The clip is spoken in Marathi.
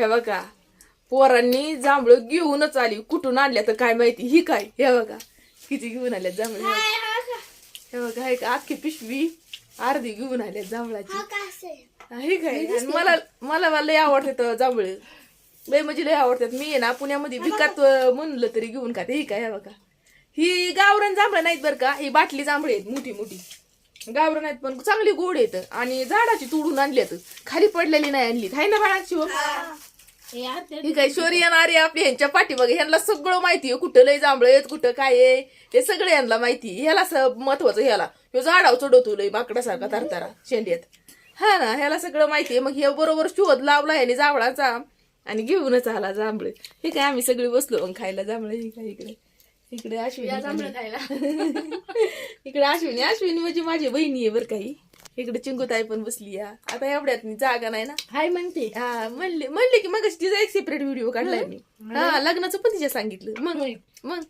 हे बघा पोरांनी जांभळ घेऊनच आली. कुठून आणल्या तर काय माहिती? ही काय? हे बघा किती घेऊन आल्यात जांभळ? हे बघा. हे का अख्खी पिशवी अर्धी घेऊन आल्यात जांभळाची. हे काय? मला मला लय आवडतात जांभळ. लय म्हणजे लय आवडतात. मी ना पुण्यामध्ये विकत म्हणलं तरी घेऊन खाते. ही काय? हे बघा. ही गावरान जांभळं नाहीत बरं का? ही बाटली जांभळी आहेत मोठी मोठी गावरान आहेत पण चांगली गोड आहेत. आणि झाडाची तुडून आणल्यात खाली पडलेली नाही आणली हाय ना बाळाची हो? ही. काय शोरी येणारी आपली? ह्यांच्या पाठीमागे ह्यांना सगळं माहिती आहे. कुठं लय जांभळं आहेत कुठं काय आहे? ते सगळं यांना माहिती. ह्याला महत्वाचं ह्याला. ह्यो झाडाव चढवतो लय बाकडासारखा तरतारा शेंड्यात. हा ना ह्याला सगळं माहिती आहे. मग हे बरोबर शोध लावला ह्याने जांभळाचा. आणि घेऊनच आला जांभळे. हे काय आम्ही सगळी बसलो मग खायला जांभळे. हे काय इकडे? इकडे अश्विनी जांभळं खायला. इकडे अश्विनी अश्विनी म्हणजे माझी बहिणी आहे बरं काही इकडे चिंगूताई पण बसली या आता एवढ्यात मी जागा नाही ना. हाय म्हणते. हा म्हणले म्हणले की मग तिचा एक सेपरेट व्हिडिओ काढलाय मी. हा लग्नाचं पण तिच्या सांगितलं. मग मग?